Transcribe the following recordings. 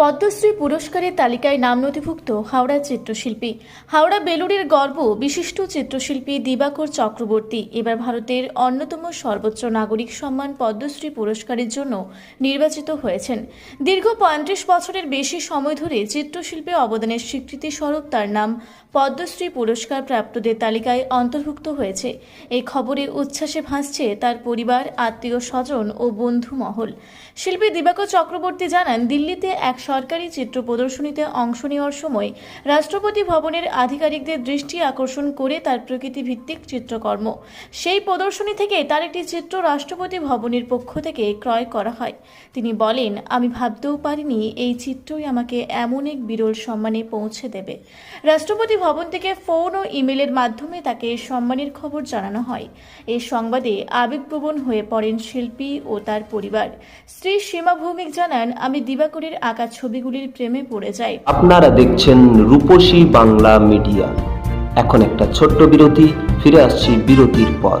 পদ্মশ্রী পুরস্কারের তালিকায় নাম নথিভুক্ত হাওড়া চিত্রশিল্পী। হাওড়া বেলুড়ের গর্ব, বিশিষ্ট চিত্রশিল্পী দিবাকর চক্রবর্তী। এবার ভারতের অন্যতম সর্বোচ্চ নাগরিক সম্মান পদ্মশ্রী পুরস্কারের জন্য নির্বাচিত হয়েছেন। দীর্ঘ পঁয়ত্রিশ বছরের বেশি সময় ধরে চিত্রশিল্পে অবদানের স্বীকৃতি স্বরূপ তার নাম পদ্মশ্রী পুরস্কার প্রাপ্তদের তালিকায় অন্তর্ভুক্ত হয়েছে। এই খবরে উচ্ছ্বাসে ভাসছে তার পরিবার, আত্মীয় স্বজন ও বন্ধু মহল। শিল্পী দিবাকর চক্রবর্তী জানান, দিল্লিতে এক সরকারি চিত্র প্রদর্শনীতে অংশ নেওয়ার সময় রাষ্ট্রপতি ভবনের আধিকারিকদের দৃষ্টি আকর্ষণ করে তার প্রকৃতিভিত্তিক চিত্রকর্ম। সেই প্রদর্শনী থেকে তার একটি চিত্র রাষ্ট্রপতি ভবনের পক্ষ থেকে ক্রয় করা হয়। তিনি বলেন, আমি ভাবতেও পারিনি এই চিত্রই আমাকে এমন এক বিরল সম্মানে পৌঁছে দেবে। রাষ্ট্রপতি ভবন থেকে ফোন ও ইমেলের মাধ্যমে তাকে সম্মানের খবর জানানো হয়। এই সংবাদে আবেগপ্রবণ হয়ে পড়েন শিল্পী ও তার পরিবার। স্ত্রী সীমা ভৌমিক জানান, আমি দিবাকরের আঁকা ছবিগুলির প্রেমে পড়ে যায়। আপনারা দেখছেন রূপসী বাংলা মিডিয়া। এখন একটা ছোট্ট বিরতি, ফিরে আসছি বিরতির পর।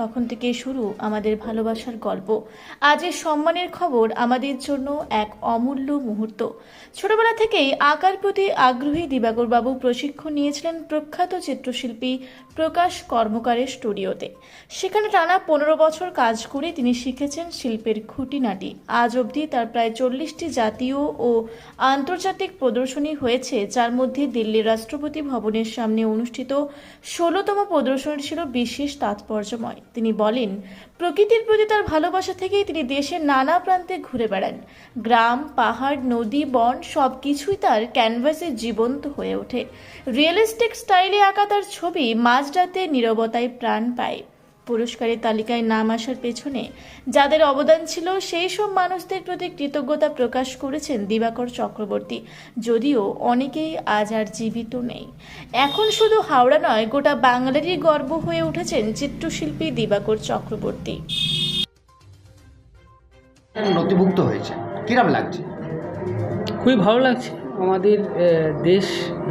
তখন থেকে শুরু আমাদের ভালোবাসার গল্প। আজের সম্মানের খবর আমাদের জন্য এক অমূল্য মুহূর্ত। ছোটবেলা থেকেই আঁকার প্রতি আগ্রহী দিবাকরবাবু প্রশিক্ষণ নিয়েছিলেন প্রখ্যাত চিত্রশিল্পী প্রকাশ কর্মকারের স্টুডিওতে। সেখানে টানা পনেরো বছর কাজ করে তিনি শিখেছেন শিল্পের খুঁটিনাটি। আজ অবধি তার প্রায় চল্লিশটি জাতীয় ও আন্তর্জাতিক প্রদর্শনী হয়েছে, যার মধ্যে দিল্লির রাষ্ট্রপতি ভবনের সামনে অনুষ্ঠিত ষোলোতম প্রদর্শনী ছিল বিশেষ তাৎপর্যময়। তিনি বলেন, প্রকৃতির প্রতি তার ভালোবাসা থেকেই তিনি দেশের নানা প্রান্তে ঘুরে বেড়ান। গ্রাম, পাহাড়, নদী, বন সব কিছুই তার ক্যানভাসে জীবন্ত হয়ে ওঠে। রিয়েলিস্টিক স্টাইলে আঁকা তার ছবি মাঝরাতে নিরবতায় প্রাণ পায়। পুরস্কারের তালিকায় নাম আসার পেছনে যাদের অবদান ছিল সেই সব মানুষদের প্রতি কৃতজ্ঞতা প্রকাশ করেছেন দিবাকর চক্রবর্তী। যদিও অনেকেই আজ আর জীবিত নেই। এখন শুধু হাওড়া নয় গোটা বাঙালিরই গর্ব হয়ে উঠেছেন চিত্রশিল্পী দিবাকর চক্রবর্তী। নথিভুক্ত হয়েছে? কিরম লাগছে? খুবই ভালো লাগছে। আমাদের আহ, দেশ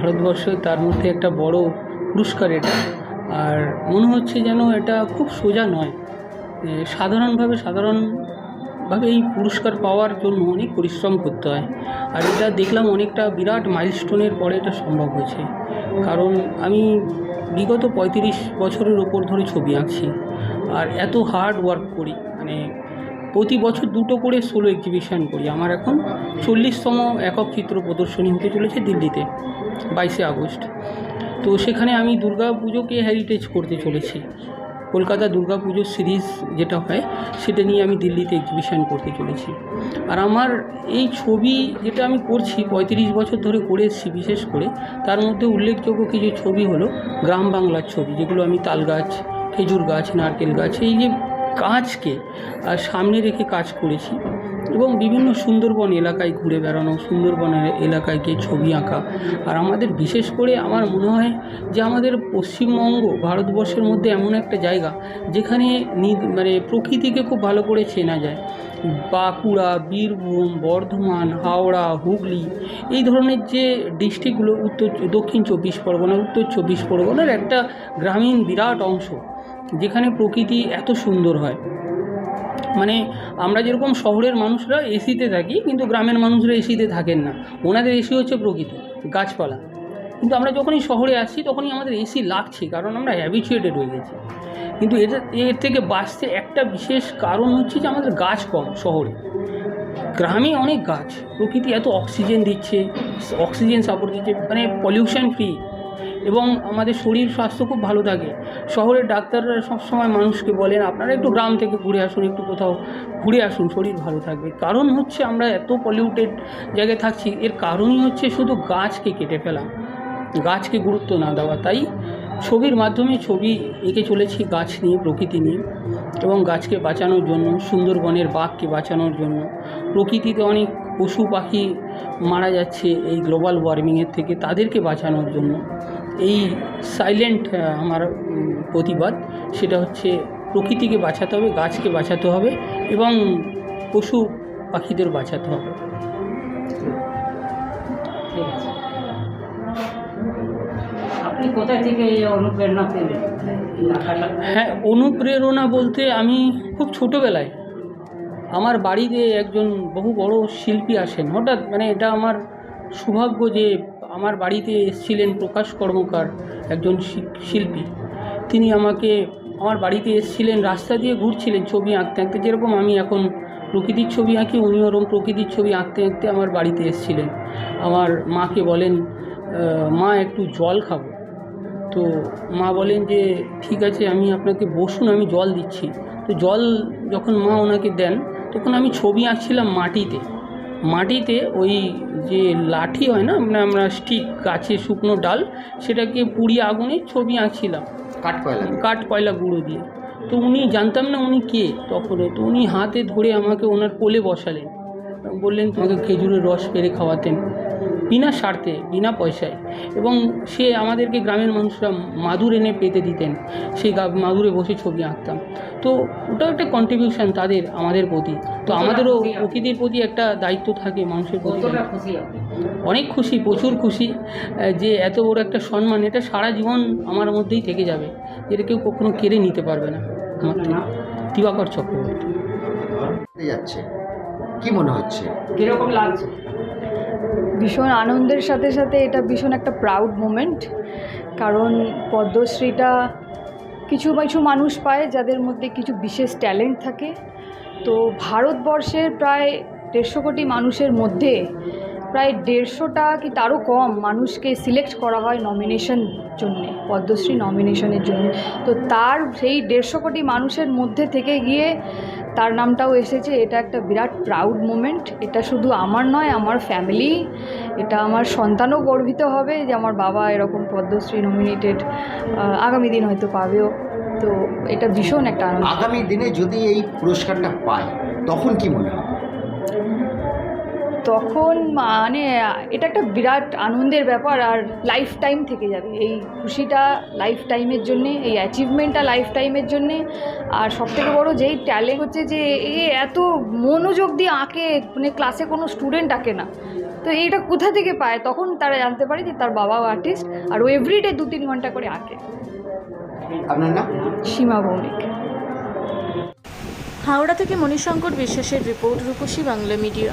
ভারতবর্ষ তার মধ্যে একটা বড় পুরস্কার এটা। আর মনে হচ্ছে যেন এটা খুব সোজা নয়। সাধারণভাবে সাধারণভাবে এই পুরস্কার পাওয়ার জন্য অনেক পরিশ্রম করতে হয়। আর এটা দেখলাম অনেকটা বিরাট মাইলস্টোনের পরে এটা সম্ভব হয়েছে। কারণ আমি বিগত পঁয়ত্রিশ বছরের ওপর ধরে ছবি আঁকছি। আর এত হার্ড ওয়ার্ক করি। মানে প্রতি বছর দুটো করে সোলো এক্সিবিশন করি। আমার এখন চল্লিশতম একক চিত্র প্রদর্শনী হতে চলেছে দিল্লিতে, বাইশে আগস্ট। তো সেখানে আমি দুর্গা পুজোকে হেরিটেজ করতে চলেছি। কলকাতা দুর্গা পুজোর সিরিজ যেটা হয়, সেটা নিয়ে আমি দিল্লিতে এক্সিবিশন করতে চলেছি। আর আমার এই ছবি যেটা আমি করছি, পঁয়ত্রিশ বছর ধরে করে এসেছি বিশেষ করে, তার মধ্যে উল্লেখযোগ্য কিছু ছবি হলো গ্রাম বাংলার ছবি, যেগুলো আমি তাল গাছ, খেজুর গাছ, নারকেল গাছ, এই যে আর সামনে রেখে কাজ করেছি। এবং বিভিন্ন সুন্দরবন এলাকায় ঘুরে বেড়ানো, সুন্দরবনের এলাকায় গিয়ে ছবি আঁকা। আর আমাদের, বিশেষ করে আমার মনে হয় যে আমাদের পশ্চিমবঙ্গ ভারতবর্ষের মধ্যে এমন একটা জায়গা যেখানে মানে প্রকৃতিকে খুব ভালো করে চেনা যায়। বাঁকুড়া, বীরভূম, বর্ধমান, হাওড়া, হুগলি এই ধরনের যে ডিস্ট্রিক্টগুলো, উত্তর দক্ষিণ চব্বিশ পরগনা, উত্তর চব্বিশ পরগনার একটা গ্রামীণ বিরাট অংশ, যেখানে প্রকৃতি এত সুন্দর হয়। মানে আমরা যেরকম শহরের মানুষরা এসিতে থাকি, কিন্তু গ্রামের মানুষরা এসিতে থাকেন না। ওনাদের এসি হচ্ছে প্রকৃতি, গাছপালা। কিন্তু আমরা যখনই শহরে আসছি, তখনই আমাদের এসি লাগছে, কারণ আমরা হ্যাবিচুয়েটেড হয়ে গেছি। কিন্তু এটা এর থেকে বাঁচতে একটা বিশেষ কারণ হচ্ছে যে আমাদের গাছ কম শহরে। গ্রামে অনেক গাছ, প্রকৃতি এত অক্সিজেন দিচ্ছে অক্সিজেন সাপোর্ট দিচ্ছে মানে পলিউশন ফ্রি এবং আমাদের শরীর স্বাস্থ্য খুব ভালো থাকে। শহরের ডাক্তাররা সবসময় মানুষকে বলেন, আপনারা একটু গ্রাম থেকে ঘুরে আসুন, একটু কোথাও ঘুরে আসুন, শরীর ভালো থাকবে। কারণ হচ্ছে আমরা এত পলিউটেড জায়গায় থাকছি, এর কারণই হচ্ছে শুধু গাছকে কেটে ফেলা, গাছকে গুরুত্ব না দেওয়া। তাই ছবির মাধ্যমে ছবি এঁকে চলেছি গাছ নিয়ে, প্রকৃতি নিয়ে এবং গাছকে বাঁচানোর জন্য, সুন্দরবনের বাঘকে বাঁচানোর জন্য। প্রকৃতিতে অনেক পশু পাখি মারা যাচ্ছে এই গ্লোবাল ওয়ার্মিংয়ের থেকে, তাদেরকে বাঁচানোর জন্য। এই সাইলেন্ট আমার প্রতিবাদ। সেটা হচ্ছে প্রকৃতিকে বাঁচাতে হবে গাছকে বাঁচাতে হবে এবং পশু পাখিদের বাঁচাতে হবে। ঠিক আছে। আপনি কোথা থেকে এই অনুপ্রেরণা পেলেন? হ্যাঁ অনুপ্রেরণা বলতে আমি খুব ছোটোবেলায় আমার বাড়িতে একজন বহু বড় শিল্পী আসেন। হঠাৎ মানে এটা আমার সৌভাগ্য যে আমার বাড়িতে এসেছিলেন প্রকাশ কর্মকার একজন শিল্পী। তিনি আমাকে, আমার বাড়িতে এসেছিলেন, রাস্তা দিয়ে ঘুরছিলেন ছবি আঁকতে আঁকতে। যেরকম আমি এখন প্রকৃতির ছবি আঁকি উনি ওরম প্রকৃতির ছবি আঁকতে আঁকতে আমার বাড়িতে এসেছিলেন। আমার মাকে বলেন মা, একটু জল খাব। তো মা বলেন যে, ঠিক আছে, আমি আপনাকে বসুন, আমি জল দিচ্ছি। তো জল যখন মা ওনাকে দেন, তখন আমি ছবি আঁকছিলাম মাটিতে। মাটিতে ওই যে লাঠি হয় না মানে আমরা স্টিক গাছে শুকনো ডাল সেটাকে পুড়িয়ে আগুনে ছবি আঁকছিলাম। কাঠ কয়লা কাঠ কয়লা গুঁড়ো দিয়ে। তো উনি জানতাম না উনি কে তখনও তো উনি হাতে ধরে আমাকে ওনার কোলে বসালেন। বললেন তোমাকে খেজুরের রস পেরে খাওয়াতেন। বিনা স্বার্থে বিনা পয়সায়। এবং সে আমাদেরকে গ্রামের মানুষরা মাদুর এনে পেতে দিতেন। সেই মাদুরে বসে ছবি আঁকতাম। তো ওটাও একটা কন্ট্রিবিউশন তাদের আমাদের প্রতি। তো আমাদেরও প্রকৃতির প্রতি একটা দায়িত্ব থাকে মানুষের প্রতি অনেক খুশি প্রচুর খুশি যে এত বড় একটা সম্মান এটা সারা জীবন আমার মধ্যেই থেকে যাবে। যেটা কেউ কখনো কেড়ে নিতে পারবে না। আমার দিবাকর চক্রবর্তী। যাচ্ছে? কি মনে হচ্ছে? কীরকম লাগছে? ভীষণ আনন্দের সাথে সাথে এটা ভীষণ একটা প্রাউড মোমেন্ট কারণ পদ্মশ্রীটা কিছু কিছু মানুষ পায় যাদের মধ্যে কিছু বিশেষ ট্যালেন্ট থাকে। তো ভারতবর্ষের প্রায় দেড়শো কোটি মানুষের মধ্যে প্রায় দেড়শোটা কি তারও কম মানুষকে সিলেক্ট করা হয় নমিনেশন জন্যে, পদ্মশ্রী নমিনেশনের জন্য। তো তার সেই দেড়শো কোটি মানুষের মধ্যে থেকে গিয়ে তার নামটাও এসেছে, এটা একটা বিরাট প্রাউড মোমেন্ট এটা শুধু আমার নয়, আমার ফ্যামিলি এটা আমার সন্তানও গর্বিত হবে যে আমার বাবা এরকম পদ্মশ্রী নমিনেটেড আগামী দিন হয়তো পাবেও। তো এটা ভীষণ একটা আগামী দিনে যদি এই পুরস্কারটা পায়, তখন কি মনে হয়? তখন মানে এটা একটা বিরাট আনন্দের ব্যাপার আর লাইফ টাইম থেকে যাবে। এই খুশিটা লাইফ টাইমের জন্যে এই অ্যাচিভমেন্টটা লাইফ টাইমের জন্যে। আর সবথেকে বড় যেই ট্যালেন্ট হচ্ছে যে এ এত মনোযোগ দিয়ে আঁকে মানে ক্লাসে কোনো স্টুডেন্ট আঁকে না। তো এইটা কোথা থেকে পায়? তখন তারা জানতে পারে যে তার বাবাও আর্টিস্ট আর ও এভরিডে দু তিন ঘণ্টা করে আঁকে। আপনার নাম? সীমা ভৌমিক হাওড়া থেকে মণিশঙ্কর বিশ্বাসের রিপোর্ট রূপসী বাংলা মিডিয়া।